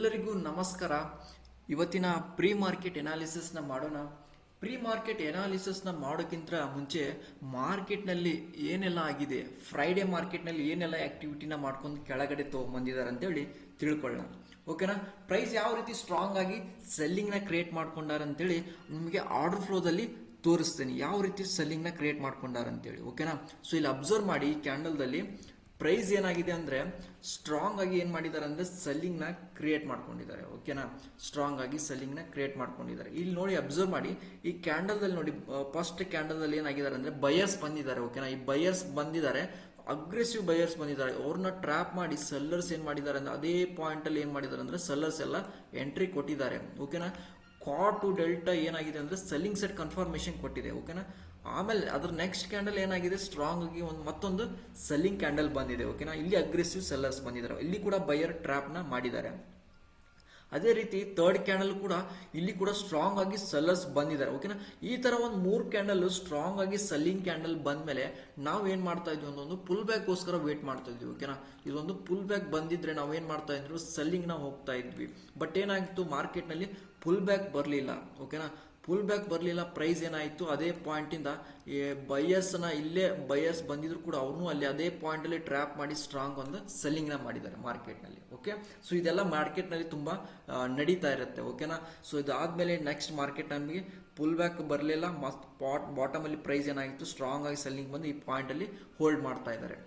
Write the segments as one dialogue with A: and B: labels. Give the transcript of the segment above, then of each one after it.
A: ಎಲ್ಲರಿಗೂ ನಮಸ್ಕಾರ. ಇವತ್ತಿನ ಪ್ರೀ ಮಾರ್ಕೆಟ್ ಎನಾಲಿಸಿಸ್ನ ಮಾಡೋಣ. ಪ್ರೀ ಮಾರ್ಕೆಟ್ ಎನಾಲಿಸಿಸ್ನ ಮಾಡೋಕ್ಕಿಂತ ಮುಂಚೆ ಮಾರ್ಕೆಟ್ನಲ್ಲಿ ಏನೆಲ್ಲ ಆಗಿದೆ ಫ್ರೈಡೆ ಮಾರ್ಕೆಟ್ನಲ್ಲಿ ಏನೆಲ್ಲ ಆ್ಯಕ್ಟಿವಿಟಿನ ಮಾಡ್ಕೊಂಡು ಕೆಳಗಡೆ ತೊಗೊಂಬಂದಿದ್ದಾರೆ ಅಂತೇಳಿ ತಿಳ್ಕೊಳ್ಳೋಣ. ಓಕೆನಾ ಪ್ರೈಸ್ ಯಾವ ರೀತಿ ಸ್ಟ್ರಾಂಗ್ ಆಗಿ ಸೆಲ್ಲಿಂಗ್ನ ಕ್ರಿಯೇಟ್ ಮಾಡ್ಕೊಂಡಾರ ಅಂತೇಳಿ ನಿಮಗೆ ಆರ್ಡರ್ ಫ್ಲೋದಲ್ಲಿ ತೋರಿಸ್ತೇನೆ. ಯಾವ ರೀತಿ ಸೆಲ್ಲಿಂಗ್ನ ಕ್ರಿಯೇಟ್ ಮಾಡ್ಕೊಂಡಾರ ಅಂತೇಳಿ. ಓಕೆನಾ ಸೊ ಇಲ್ಲಿ ಅಬ್ಸರ್ವ್ ಮಾಡಿ ಕ್ಯಾಂಡಲ್ದಲ್ಲಿ ಪ್ರೈಸ್ ಏನಾಗಿದೆ ಅಂದರೆ ಸ್ಟ್ರಾಂಗ್ ಆಗಿ ಏನು ಮಾಡಿದ್ದಾರೆ ಅಂದರೆ ಸೆಲ್ಲಿಂಗ್ನ ಕ್ರಿಯೇಟ್ ಮಾಡ್ಕೊಂಡಿದ್ದಾರೆ ಓಕೆನಾ ಸ್ಟ್ರಾಂಗ್ ಆಗಿ ಸೆಲ್ಲಿಂಗ್ನ ಕ್ರಿಯೇಟ್ ಮಾಡ್ಕೊಂಡಿದ್ದಾರೆ. ಇಲ್ಲಿ ನೋಡಿ ಅಬ್ಸರ್ವ್ ಮಾಡಿ, ಈ ಕ್ಯಾಂಡಲ್ದಲ್ಲಿ ನೋಡಿ ಫಸ್ಟ್ ಕ್ಯಾಂಡಲ್ದಲ್ಲಿ ಏನಾಗಿದ್ದಾರೆ ಅಂದರೆ ಬಯರ್ಸ್ ಬಂದಿದ್ದಾರೆ ಓಕೆನಾ ಈ ಬಯರ್ಸ್ ಬಂದಿದ್ದಾರೆ ಅಗ್ರೆಸಿವ್ ಬಯರ್ಸ್ ಬಂದಿದ್ದಾರೆ. ಅವ್ರನ್ನ ಟ್ರ್ಯಾಪ್ ಮಾಡಿ ಸೆಲ್ಲರ್ಸ್ ಏನು ಮಾಡಿದ್ದಾರೆ ಅಂದರೆ, ಅದೇ ಪಾಯಿಂಟಲ್ಲಿ ಏನ್ ಮಾಡಿದ್ದಾರೆ ಅಂದರೆ ಸೆಲ್ಲರ್ಸ್ ಎಲ್ಲ ಎಂಟ್ರಿ ಕೊಟ್ಟಿದ್ದಾರೆ ಓಕೆನಾ ಕಾ ಟು ಡೆಲ್ಟಾ ಏನಾಗಿದೆ ಅಂದ್ರೆ ಸೆಲ್ಲಿಂಗ್ ಸೆಟ್ ಕನ್ಫರ್ಮೇಷನ್ ಕೊಟ್ಟಿದೆ ಓಕೆನಾ ಆಮೇಲೆ ಅದ್ರ ನೆಕ್ಸ್ಟ್ ಕ್ಯಾಂಡಲ್ ಏನಾಗಿದೆ? ಸ್ಟ್ರಾಂಗ್ ಆಗಿ ಒಂದು ಮತ್ತೊಂದು ಸೆಲ್ಲಿಂಗ್ ಕ್ಯಾಂಡಲ್ ಬಂದಿದೆ ಓಕೆನಾ ಇಲ್ಲಿ ಅಗ್ರೆಸಿವ್ ಸೆಲ್ಲರ್ಸ್ ಬಂದಿದ್ದಾರೆ. ಇಲ್ಲಿ ಕೂಡ ಬೈಯರ್ ಟ್ರ್ಯಾಪ್ನ ಮಾಡಿದ್ದಾರೆ. ಅದೇ ರೀತಿ ತರ್ಡ್ ಕ್ಯಾಂಡಲ್ ಕೂಡ ಇಲ್ಲಿ ಕೂಡ ಸ್ಟ್ರಾಂಗ್ ಆಗಿ ಸೆಲ್ಲರ್ಸ್ ಬಂದಿದ್ದಾರೆ. ಓಕೆನಾ ಈ ತರ ಒಂದು ಮೂರು ಕ್ಯಾಂಡಲ್ ಸ್ಟ್ರಾಂಗ್ ಆಗಿ ಸೆಲ್ಲಿಂಗ್ ಕ್ಯಾಂಡಲ್ ಬಂದ ಮೇಲೆ ನಾವು ಏನ್ ಮಾಡ್ತಾ ಇದ್ವಿ ಒಂದೊಂದು ಪುಲ್ ಬ್ಯಾಕ್ಗೋಸ್ಕರ ವೇಟ್ ಮಾಡ್ತಾ ಇದ್ವಿ. ಓಕೆನಾ ಇದೊಂದು ಪುಲ್ ಬ್ಯಾಕ್ ಬಂದಿದ್ರೆ ನಾವು ಏನ್ ಮಾಡ್ತಾ ಇದ್ರು? ಸೆಲ್ಲಿಂಗ್ ನಾವು ಹೋಗ್ತಾ ಇದ್ವಿ. ಬಟ್ ಏನಾಗಿತ್ತು? ಮಾರ್ಕೆಟ್ನಲ್ಲಿ ಪುಲ್ ಬ್ಯಾಕ್ ಬರಲಿಲ್ಲ. ಓಕೆನಾ ಪುಲ್ ಬ್ಯಾಕ್ ಬರಲಿಲ್ಲ ಪ್ರೈಸ್ ಏನಾಯಿತು, ಅದೇ ಪಾಯಿಂಟಿಂದ ಬಯಸ್ನ ಇಲ್ಲೇ ಬಯಸ್ ಬಂದಿದ್ರು ಕೂಡ ಅವ್ರನ್ನೂ ಅಲ್ಲಿ ಅದೇ ಪಾಯಿಂಟಲ್ಲಿ ಟ್ರ್ಯಾಪ್ ಮಾಡಿ ಸ್ಟ್ರಾಂಗ್ ಒಂದು ಸೆಲ್ಲಿಂಗ್ನ ಮಾಡಿದ್ದಾರೆ ಮಾರ್ಕೆಟ್ನಲ್ಲಿ ಓಕೆ ಸೊ ಇದೆಲ್ಲ ಮಾರ್ಕೆಟ್ನಲ್ಲಿ ತುಂಬ ನಡೀತಾ ಇರುತ್ತೆ ಓಕೆನಾ ಸೊ ಇದಾದಮೇಲೆ ನೆಕ್ಸ್ಟ್ ಮಾರ್ಕೆಟ್ ನಮಗೆ ಪುಲ್ ಬ್ಯಾಕ್ ಬರಲಿಲ್ಲ, ಮಸ್ತ್ ಪಾಟ್ ಬಾಟಮಲ್ಲಿ ಪ್ರೈಸ್ ಏನಾಗಿತ್ತು ಸ್ಟ್ರಾಂಗ್ ಆಗಿ ಸೆಲ್ಲಿಂಗ್ ಬಂದು ಈ ಪಾಯಿಂಟಲ್ಲಿ ಹೋಲ್ಡ್ ಮಾಡ್ತಾ ಇದ್ದಾರೆ.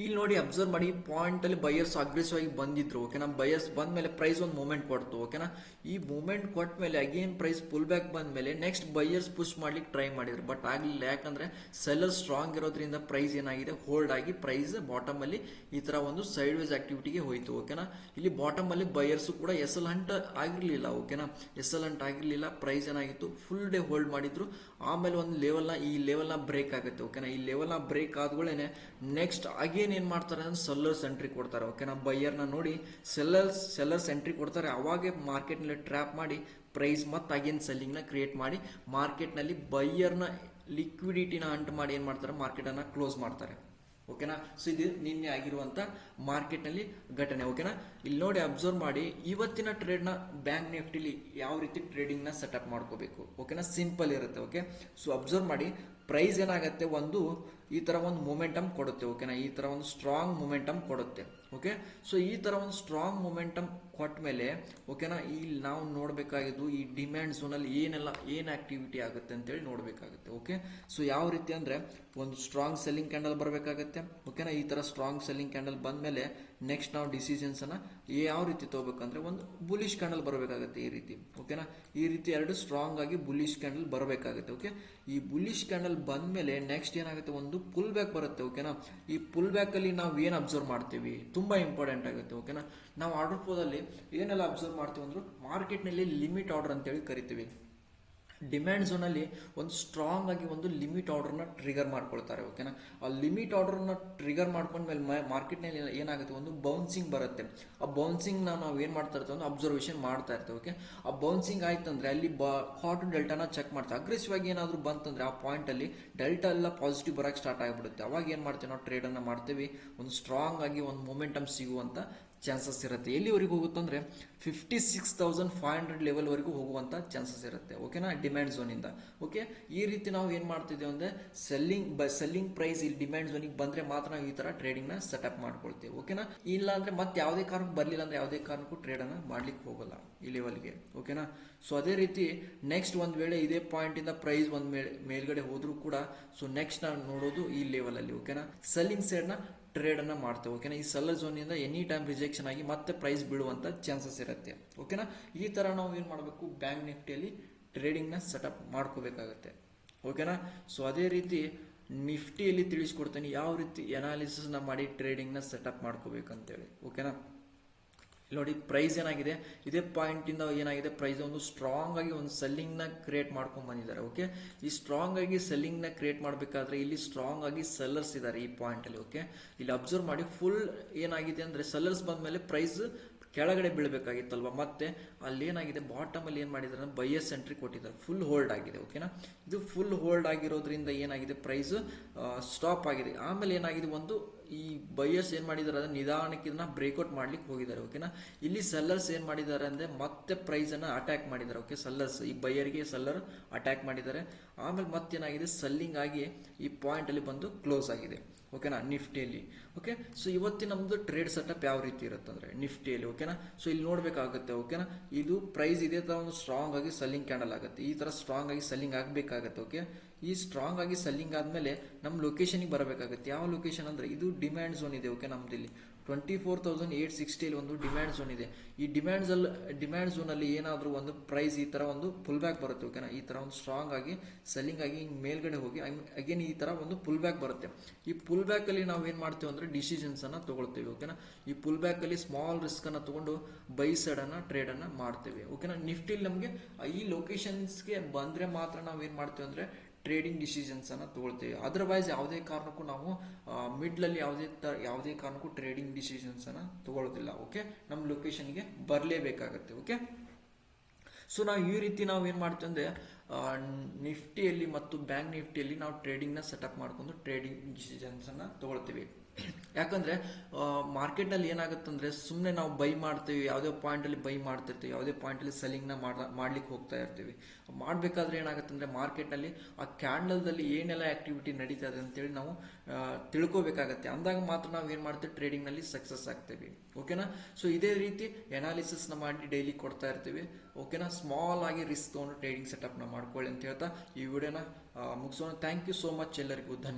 A: ಇಲ್ಲಿ ನೋಡಿ ಅಬ್ಸರ್ವ್ ಮಾಡಿ ಪಾಯಿಂಟ್ ಅಲ್ಲಿ ಬೈಯರ್ಸ್ ಅಗ್ರೆಸಿವ್ ಆಗಿ ಬಂದಿದ್ರು ಓಕೆನಾ ಬಯರ್ಸ್ ಬಂದ್ಮೇಲೆ ಪ್ರೈಸ್ ಒಂದು ಮೂಮೆಂಟ್ ಕೊಡ್ತು ಓಕೆನಾ ಈ ಮೂಮೆಂಟ್ ಕೊಟ್ಟ ಮೇಲೆ ಅಗೇನ್ ಪ್ರೈಸ್ ಪುಲ್ ಬ್ಯಾಕ್ ಬಂದ ಮೇಲೆ ನೆಕ್ಸ್ಟ್ ಬೈಯರ್ಸ್ ಪುಷ್ ಮಾಡ್ಲಿಕ್ಕೆ ಟ್ರೈ ಮಾಡಿದ್ರು. ಬಟ್ ಆಗಲಿಲ್ಲ, ಯಾಕಂದ್ರೆ ಸೆಲ್ಲರ್ ಸ್ಟ್ರಾಂಗ್ ಇರೋದ್ರಿಂದ ಪ್ರೈಸ್ ಏನಾಗಿದೆ? ಹೋಲ್ಡ್ ಆಗಿ ಪ್ರೈಸ್ ಬಾಟಮ್ ಅಲ್ಲಿ ಈ ತರ ಒಂದು ಸೈಡ್ ವೇಸ್ ಆಕ್ಟಿವಿಟಿಗೆ ಹೋಯ್ತು ಓಕೆನಾ ಇಲ್ಲಿ ಬಾಟಮ್ ಅಲ್ಲಿ ಬೈಯರ್ಸ್ ಕೂಡ ಎಸ್ ಎಲ್ ಹಂಟ್ ಆಗಿರ್ಲಿಲ್ಲ ಓಕೆನಾ ಎಸ್ ಎಲ್ ಹಂಟ್ ಆಗಿರ್ಲಿಲ್ಲ ಪ್ರೈಸ್ ಏನಾಗಿತ್ತು? ಫುಲ್ ಡೇ ಹೋಲ್ಡ್ ಮಾಡಿದ್ರು. ಆಮೇಲೆ ಒಂದು ಲೆವೆಲ್ನ, ಈ ಲೆವೆಲ್ನ ಬ್ರೇಕ್ ಆಗುತ್ತೆ ಓಕೆನಾ ಈ ಲೆವೆಲ್ನ ಬ್ರೇಕ್ ಆದ್ಗಳೇನೆ ನೆಕ್ಸ್ಟ್ ಅಗೇನ್ ಏನು ಮಾಡ್ತಾರೆ ಅಂದ್ರೆ ಸೆಲ್ಲರ್ಸ್ ಎಂಟ್ರಿ ಕೊಡ್ತಾರೆ. ಓಕೆನಾ ಬೈಯರ್ನ ನೋಡಿ ಸೆಲ್ಲರ್ಸ್ ಸೆಲ್ಲರ್ಸ್ ಎಂಟ್ರಿ ಕೊಡ್ತಾರೆ. ಅವಾಗೆ ಮಾರ್ಕೆಟ್ನಲ್ಲಿ ಟ್ರ್ಯಾಪ್ ಮಾಡಿ ಪ್ರೈಸ್ ಮತ್ತು ಅಗೇನ್ ಸೆಲ್ಲಿಂಗ್ನ ಕ್ರಿಯೇಟ್ ಮಾಡಿ ಮಾರ್ಕೆಟ್ನಲ್ಲಿ ಬೈಯರ್ನ ಬೈಯರ್ ಲಿಕ್ವಿಡಿಟಿನ ಅಂಟ್ ಮಾಡಿ ಏನು ಮಾಡ್ತಾರೆ? ಮಾರ್ಕೆಟನ್ನು ಕ್ಲೋಸ್ ಮಾಡ್ತಾರೆ. ಓಕೆನಾ ಸೊ ಇದು ನಿನ್ನೆ ಆಗಿರುವಂಥ ಮಾರ್ಕೆಟ್ನಲ್ಲಿ ಘಟನೆ. ಓಕೆನಾ ಇಲ್ಲಿ ನೋಡಿ ಅಬ್ಸರ್ವ್ ಮಾಡಿ, ಇವತ್ತಿನ ಟ್ರೇಡ್ನ ಬ್ಯಾಂಕ್ ನಿಫ್ಟಿಲಿ ಯಾವ ರೀತಿ ಟ್ರೇಡಿಂಗ್ನ ಸೆಟಪ್ ಮಾಡ್ಕೋಬೇಕು? ಓಕೆನಾ ಸಿಂಪಲ್ ಇರುತ್ತೆ. ಓಕೆ ಸೊ ಅಬ್ಸರ್ವ್ ಮಾಡಿ ಪ್ರೈಸ್ ಏನಾಗುತ್ತೆ? ಒಂದು ಈ ತರ ಒಂದು ಮೊಮೆಂಟಮ್ ಕೊಡುತ್ತೆ ಓಕೆನಾ ಈ ತರ ಒಂದು ಸ್ಟ್ರಾಂಗ್ ಮೊಮೆಂಟಮ್ ಕೊಡುತ್ತೆ ಓಕೆ ಸೊ ಈ ತರ ಒಂದು ಸ್ಟ್ರಾಂಗ್ ಮೊಮೆಂಟಮ್ ಕೊಟ್ಟ ಮೇಲೆ ಓಕೆನಾ ಇಲ್ಲಿ ನಾವು ನೋಡಬೇಕಾಗಿದ್ದು ಈ ಡಿಮ್ಯಾಂಡ್ ಝೋನಲ್ಲಿ ಏನೆಲ್ಲ, ಏನು ಆಕ್ಟಿವಿಟಿ ಆಗುತ್ತೆ ಅಂತೇಳಿ ನೋಡಬೇಕಾಗುತ್ತೆ ಓಕೆ ಸೊ ಯಾವ ರೀತಿ ಅಂದ್ರೆ ಒಂದು ಸ್ಟ್ರಾಂಗ್ ಸೆಲ್ಲಿಂಗ್ ಕ್ಯಾಂಡಲ್ ಬರಬೇಕಾಗತ್ತೆ ಓಕೆನಾ ಈ ತರ ಸ್ಟ್ರಾಂಗ್ ಸೆಲ್ಲಿಂಗ್ ಕ್ಯಾಂಡಲ್ ಬಂದಮೇಲೆ ನೆಕ್ಸ್ಟ್ ನಾವು ಡಿಸಿಷನ್ಸನ್ನು ಯಾವ ರೀತಿ ತೊಗೋಬೇಕಂದ್ರೆ ಒಂದು ಬುಲಿಶ್ ಕ್ಯಾಂಡಲ್ ಬರಬೇಕಾಗುತ್ತೆ ಈ ರೀತಿ ಓಕೆನಾ ಈ ರೀತಿ ಎರಡು ಸ್ಟ್ರಾಂಗ್ ಆಗಿ ಬುಲಿಶ್ ಕ್ಯಾಂಡಲ್ ಬರಬೇಕಾಗುತ್ತೆ ಓಕೆ ಈ ಬುಲಿಶ್ ಕ್ಯಾಂಡಲ್ ಬಂದ್ಮೇಲೆ ನೆಕ್ಸ್ಟ್ ಏನಾಗುತ್ತೆ? ಒಂದು ಪುಲ್ ಬ್ಯಾಕ್ ಬರುತ್ತೆ ಓಕೆನಾ ಈ ಪುಲ್ ಬ್ಯಾಕ್ ಅಲ್ಲಿ ನಾವು ಏನು ಅಬ್ಸರ್ವ್ ಮಾಡ್ತೀವಿ? ತುಂಬಾ ಇಂಪಾರ್ಟೆಂಟ್ ಆಗುತ್ತೆ ಓಕೆನಾ ನಾವು ಆರ್ಡರ್ ಫೋದಲ್ಲಿ ಏನೆಲ್ಲ ಅಬ್ಸರ್ವ್ ಮಾಡ್ತೀವಿ ಅಂದ್ರೆ ಮಾರ್ಕೆಟ್ನಲ್ಲಿ ಲಿಮಿಟ್ ಆರ್ಡರ್ ಅಂತೇಳಿ ಕರಿತೀವಿ. ಡಿಮ್ಯಾಂಡ್ ಝೋನಲ್ಲಿ ಒಂದು ಸ್ಟ್ರಾಂಗ್ ಆಗಿ ಒಂದು ಲಿಮಿಟ್ ಆರ್ಡರ್ನ ಟ್ರಿಗರ್ ಮಾಡ್ಕೊಳ್ತಾರೆ ಓಕೆನಾ ಆ ಲಿಮಿಟ್ ಆರ್ಡರ್ನ ಟ್ರಿಗರ್ ಮಾಡ್ಕೊಂಡ್ಮೇಲೆ ಮಾರ್ಕೆಟ್ನಲ್ಲಿ ಏನಾಗುತ್ತೆ? ಒಂದು ಬೌನ್ಸಿಂಗ್ ಬರುತ್ತೆ. ಆ ಬೌನ್ಸಿಂಗ್ ನಾವು ಏನು ಮಾಡ್ತಾ ಇರ್ತೇವೆ ಅಂದ್ರೆ ಅಬ್ಸರ್ವೇಷನ್ ಮಾಡ್ತಾ ಇರ್ತೇವೆ ಓಕೆ ಆ ಬೌನ್ಸಿಂಗ್ ಆಯ್ತಂದ್ರೆ ಅಲ್ಲಿ ಬ ಹಾಟ್ ಡೆಲ್ಟಾನ ಚೆಕ್ ಮಾಡ್ತಾರೆ ಅಗ್ರೆಸಿವ್ ಆಗಿ ಏನಾದರೂ ಬಂತಂದ್ರೆ ಆ ಪಾಯಿಂಟಲ್ಲಿ ಡೆಲ್ಟಾ ಎಲ್ಲ ಪಾಸಿಟಿವ್ ಬರೋಕ್ಕೆ ಸ್ಟಾರ್ಟ್ ಆಗಿಬಿಡುತ್ತೆ. ಅವಾಗ ಏನು ಮಾಡ್ತೇವೆ? ನಾವು ಟ್ರೇಡನ್ನು ಮಾಡ್ತೀವಿ. ಒಂದು ಸ್ಟ್ರಾಂಗ್ ಆಗಿ ಒಂದು ಮೊಮೆಂಟಮ್ ಸಿಗುವಂಥ ಚಾನ್ಸಸ್ ಇರುತ್ತೆ. ಎಲ್ಲಿವರೆಗೂ ಅಂದರೆ fifty six thousand five hundred ಲೆವೆಲ್ವರೆಗೂ ಹೋಗುವಂಥ ಚಾನ್ಸಸ್ ಇರುತ್ತೆ. ಓಕೆನಾ ಡಿಮ್ಯಾಂಡ್ ಝೋನಿಂದ ಓಕೆ ಈ ರೀತಿ ನಾವು ಏನು ಮಾಡ್ತಿದ್ದೇವೆ ಅಂದರೆ ಸೆಲ್ಲಿಂಗ್ ಬ ಸೆಲ್ಲಿಂಗ್ ಪ್ರೈಸ್ ಇಲ್ಲಿ ಡಿಮ್ಯಾಂಡ್ ಝೋನಿಗೆ ಬಂದರೆ ಮಾತ್ರ ನಾವು ಈ ಥರ ಟ್ರೇಡಿಂಗ್ನ ಸೆಟಪ್ ಮಾಡ್ಕೊಳ್ತೀವಿ. ಓಕೆನಾ ಇಲ್ಲ ಅಂದರೆ ಮತ್ತೆ ಯಾವುದೇ ಕಾರಣಕ್ಕೂ ಬರಲಿಲ್ಲ ಅಂದರೆ ಯಾವುದೇ ಕಾರಣಕ್ಕೂ ಟ್ರೇಡನ್ನು ಮಾಡ್ಲಿಕ್ಕೆ ಹೋಗಲ್ಲ ಈ ಲೆವೆಲ್ಗೆ ಓಕೆನಾ ಸೊ ಅದೇ ರೀತಿ ನೆಕ್ಸ್ಟ್ ಒಂದು ವೇಳೆ ಇದೇ ಪಾಯಿಂಟಿಂದ ಪ್ರೈಸ್ ಒಂದು ಮೇಲ್, ಮೇಲ್ಗಡೆ ಹೋದರೂ ಕೂಡ ಸೊ ನೆಕ್ಸ್ಟ್ ನಾವು ನೋಡೋದು ಈ ಲೆವೆಲಲ್ಲಿ ಓಕೆನಾ ಸೆಲ್ಲಿಂಗ್ ಸೈಡ್ನ ಟ್ರೇಡ್ ಅನ್ನ ಮಾಡ್ತೇವೆ ಓಕೆನಾ ಈ ಸೆಲ್ಲರ್ ಝೋನಿಂದ ಎನಿ ಟೈಮ್ ರಿಜೆಕ್ಷನ್ ಆಗಿ ಮತ್ತೆ ಪ್ರೈಸ್ ಬೀಳುವಂತ ಚಾನ್ಸಸ್ ಇರುತ್ತೆ ಓಕೆನಾ ಈ ತರ ನಾವು ಏನ್ ಮಾಡಬೇಕು? ಬ್ಯಾಂಕ್ ನಿಫ್ಟಿಯಲ್ಲಿ ನ ಸೆಟಪ್ ಮಾಡ್ಕೋಬೇಕಾಗತ್ತೆ ಓಕೆನಾ ಸೊ ಅದೇ ರೀತಿ ನಿಫ್ಟಿಯಲ್ಲಿ ತಿಳಿಸ್ಕೊಡ್ತೇನೆ, ಯಾವ ರೀತಿ ಅನಾಲಿಸಿಸ್ನ ಮಾಡಿ ಟ್ರೇಡಿಂಗ್ನ ಸೆಟಪ್ ಮಾಡ್ಕೋಬೇಕಂತೇಳಿ ಓಕೆನಾ ಇಲ್ಲಿ ನೋಡಿ ಪ್ರೈಸ್ ಏನಾಗಿದೆ? ಇದೇ ಪಾಯಿಂಟ್ ಇಂದ ಏನಾಗಿದೆ? ಪ್ರೈಸ್ ಒಂದು ಸ್ಟ್ರಾಂಗ್ ಆಗಿ ಒಂದು ಸೆಲ್ಲಿಂಗ್ನ ಕ್ರಿಯೇಟ್ ಮಾಡ್ಕೊಂಡು ಬಂದಿದ್ದಾರೆ ಓಕೆ ಈ ಸ್ಟ್ರಾಂಗ್ ಆಗಿ ಸೆಲ್ಲಿಂಗ್ನ ಕ್ರಿಯೇಟ್ ಮಾಡಬೇಕಾದ್ರೆ ಇಲ್ಲಿ ಸ್ಟ್ರಾಂಗ್ ಆಗಿ ಸೆಲ್ಲರ್ಸ್ ಇದ್ದಾರೆ ಈ ಪಾಯಿಂಟ್ ಅಲ್ಲಿ ಓಕೆ ಇಲ್ಲಿ ಅಬ್ಸರ್ವ್ ಮಾಡಿ ಫುಲ್ ಏನಾಗಿದೆ ಅಂದ್ರೆ ಸೆಲ್ಲರ್ಸ್ ಬಂದ್ಮೇಲೆ ಪ್ರೈಸ್ ಕೆಳಗಡೆ ಬೀಳಬೇಕಾಗಿತ್ತಲ್ವ? ಮತ್ತೆ ಅಲ್ಲಿ ಏನಾಗಿದೆ? ಬಾಟಮ್ ಅಲ್ಲಿ ಏನ್ ಮಾಡಿದ್ದಾರೆ ಬೈಯಸ್ ಎಂಟ್ರಿ ಕೊಟ್ಟಿದ್ದಾರೆ. ಫುಲ್ ಹೋಲ್ಡ್ ಆಗಿದೆ ಓಕೆನಾ ಇದು ಫುಲ್ ಹೋಲ್ಡ್ ಆಗಿರೋದ್ರಿಂದ ಏನಾಗಿದೆ? ಪ್ರೈಸ್ ಸ್ಟಾಪ್ ಆಗಿದೆ. ಆಮೇಲೆ ಏನಾಗಿದೆ? ಒಂದು ಈ ಬೈಯರ್ಸ್ ಏನ್ ಮಾಡಿದಾರೆ, ಅಂದ್ರೆ ನಿಧಾನಕ್ಕೆ ಇದನ್ನ ಬ್ರೇಕ್ಔಟ್ ಮಾಡ್ಲಿಕ್ಕೆ ಹೋಗಿದ್ದಾರೆ ಓಕೆನಾ ಇಲ್ಲಿ ಸೆಲ್ಲರ್ಸ್ ಏನ್ ಮಾಡಿದ್ದಾರೆ ಅಂದ್ರೆ ಮತ್ತೆ ಪ್ರೈಸ್ ಅನ್ನ ಅಟ್ಯಾಕ್ ಮಾಡಿದ್ದಾರೆ ಓಕೆ ಸೆಲ್ಲರ್ಸ್ ಈ ಬೈಯರ್ಗೆ ಸೆಲ್ಲರ್ ಅಟ್ಯಾಕ್ ಮಾಡಿದ್ದಾರೆ. ಆಮೇಲೆ ಮತ್ತೇನಾಗಿದೆ? ಸೆಲ್ಲಿಂಗ್ ಆಗಿ ಈ ಪಾಯಿಂಟ್ ಅಲ್ಲಿ ಬಂದು ಕ್ಲೋಸ್ ಆಗಿದೆ ಓಕೆನಾ ನಿಫ್ಟಿಯಲ್ಲಿ ಓಕೆ ಸೊ ಇವತ್ತಿನ ನಮ್ದು ಟ್ರೇಡ್ ಸೆಟಪ್ ಯಾವ ರೀತಿ ಇರುತ್ತೆ ಅಂದ್ರೆ ನಿಫ್ಟಿಯಲ್ಲಿ ಓಕೆನಾ ಸೊ ಇಲ್ಲಿ ನೋಡ್ಬೇಕಾಗುತ್ತೆ ಓಕೆನಾ ಇದು ಪ್ರೈಸ್ ಇದೇ ತರ ಒಂದು ಸ್ಟ್ರಾಂಗ್ ಆಗಿ ಸೆಲ್ಲಿಂಗ್ ಕ್ಯಾಂಡಲ್ ಆಗುತ್ತೆ, ಈ ತರ ಸ್ಟ್ರಾಂಗ್ ಆಗಿ ಸೆಲ್ಲಿಂಗ್ ಆಗಬೇಕಾಗತ್ತೆ ಓಕೆ ಈ ಸ್ಟ್ರಾಂಗ್ ಆಗಿ ಸೆಲ್ಲಿಂಗ್ ಆದ್ಮೇಲೆ ನಮ್ಮ ಲೊಕೇಶನ್ ಬರಬೇಕಾಗುತ್ತೆ. ಯಾವ ಲೊಕೇಶನ್ ಅಂದ್ರೆ ಇದು ಡಿಮ್ಯಾಂಡ್ ಝೋನ್ ಇದೆ ಓಕೆ ನಮ್ದು ಇಲ್ಲಿ. ಟ್ವೆಂಟಿ ಫೋರ್ ತೌಸಂಡ್ ಏಟ್ ಸಿಕ್ಸ್ಟಿಯಲ್ಲಿ ಒಂದು ಡಿಮ್ಯಾಂಡ್ ಝೋನ್ ಇದೆ. ಈ ಡಿಮ್ಯಾಂಡ್ ಅಲ್ಲಿ ಡಿಮ್ಯಾಂಡ್ ಝೋನ್ ಅಲ್ಲಿ ಏನಾದರೂ ಒಂದು ಪ್ರೈಸ್ ಈ ತರ ಒಂದು ಪುಲ್ ಬ್ಯಾಕ್ ಬರುತ್ತೆ ಓಕೆನಾ ಈ ತರ ಒಂದು ಸ್ಟ್ರಾಂಗ್ ಆಗಿ ಸೆಲ್ಲಿಂಗ್ ಆಗಿ ಹಿಂಗ್ ಮೇಲ್ಗಡೆ ಹೋಗಿ ಅಗೇನ್ ಈ ತರ ಒಂದು ಪುಲ್ ಬ್ಯಾಕ್ ಬರುತ್ತೆ. ಈ ಪುಲ್ ಬ್ಯಾಕ್ ಅಲ್ಲಿ ನಾವು ಏನ್ ಮಾಡ್ತೇವೆ ಅಂದ್ರೆ ಡಿಸಿಷನ್ಸ್ ಅನ್ನ ತಗೊಳ್ತೇವೆ ಓಕೆನಾ ಈ ಪುಲ್ ಬ್ಯಾಕ್ ಅಲ್ಲಿ ಸ್ಮಾಲ್ ರಿಸ್ಕ್ ಅನ್ನ ತಗೊಂಡು ಬೈ ಟ್ರೇಡ್ ಅನ್ನ ಮಾಡ್ತೇವೆ ಓಕೆನಾ ನಿಫ್ಟಿಲಿ ನಮಗೆ ಈ ಲೊಕೇಶನ್ಸ್ಗೆ ಬಂದ್ರೆ ಮಾತ್ರ ನಾವು ಏನ್ ಮಾಡ್ತೇವೆ ಅಂದ್ರೆ ಟ್ರೇಡಿಂಗ್ ಡಿಸಿಷನ್ಸನ್ನು ತಗೊಳ್ತೇವೆ. ಅದರ್ವೈಸ್ ಯಾವುದೇ ಕಾರಣಕ್ಕೂ ನಾವು ಮಿಡ್ಲಲ್ಲಿ ಯಾವುದೇ ತ, ಯಾವುದೇ ಕಾರಣಕ್ಕೂ ಟ್ರೇಡಿಂಗ್ ಡಿಸಿಷನ್ಸನ್ನು ತಗೊಳ್ಳೋದಿಲ್ಲ ಓಕೆ ನಮ್ಮ ಲೊಕೇಶನ್ಗೆ ಬರಲೇಬೇಕಾಗತ್ತೆ ಓಕೆ ಸೊ ನಾವು ಈ ರೀತಿ ನಾವು ಏನು ಮಾಡ್ತೀವಿ ಅಂದರೆ ನಿಫ್ಟಿಯಲ್ಲಿ ಮತ್ತು ಬ್ಯಾಂಕ್ ನಿಫ್ಟಿಯಲ್ಲಿ ನಾವು ಟ್ರೇಡಿಂಗ್ನ ಸೆಟಪ್ ಮಾಡ್ಕೊಂಡು ಟ್ರೇಡಿಂಗ್ ಡಿಸಿಷನ್ಸನ್ನು ತಗೊಳ್ತೀವಿ. ಯಾಕಂದರೆ ಮಾರ್ಕೆಟ್ನಲ್ಲಿ ಏನಾಗುತ್ತಂದ್ರೆ ಸುಮ್ಮನೆ ನಾವು ಬೈ ಮಾಡ್ತೀವಿ, ಯಾವುದೇ ಪಾಯಿಂಟಲ್ಲಿ ಬೈ ಮಾಡ್ತಿರ್ತೀವಿ, ಯಾವುದೇ ಪಾಯಿಂಟಲ್ಲಿ ಸೆಲ್ಲಿಂಗ್ನ ಮಾಡ, ಮಾಡ್ಲಿಕ್ಕೆ ಹೋಗ್ತಾ ಇರ್ತೀವಿ. ಮಾಡಬೇಕಾದ್ರೆ ಏನಾಗುತ್ತಂದ್ರೆ ಮಾರ್ಕೆಟ್ನಲ್ಲಿ ಆ ಕ್ಯಾಂಡಲ್ದಲ್ಲಿ ಏನೆಲ್ಲ ಆಕ್ಟಿವಿಟಿ ನಡೀತಾ ಇದೆ ಅಂತೇಳಿ ನಾವು ತಿಳ್ಕೋಬೇಕಾಗತ್ತೆ ತಿಳ್ಕೊಬೇಕಾಗತ್ತೆ. ಅಂದಾಗ ಮಾತ್ರ ನಾವು ಏನು ಮಾಡ್ತೀವಿ, ಟ್ರೇಡಿಂಗ್ನಲ್ಲಿ ಸಕ್ಸಸ್ ಆಗ್ತೀವಿ. ಓಕೆನಾ? ಸೊ, ಇದೇ ರೀತಿ ಎನಾಲಿಸಿಸ್ನ ಮಾಡಿ ಡೈಲಿ ಕೊಡ್ತಾ ಇರ್ತೀವಿ. ಓಕೆನಾ? ಸ್ಮಾಲ್ ಆಗಿ ರಿಸ್ಕ್ ತೊಗೊಂಡು ಟ್ರೇಡಿಂಗ್ ಸೆಟಪ್ನ ಮಾಡ್ಕೊಳ್ಳಿ ಅಂತ ಹೇಳ್ತಾ ಈ ವಿಡಿಯೋನ ಮುಗಿಸೋಣ. ಥ್ಯಾಂಕ್ ಯು ಸೋ ಮಚ್ ಎಲ್ಲರಿಗೂ. ಧನ್ಯವಾದ.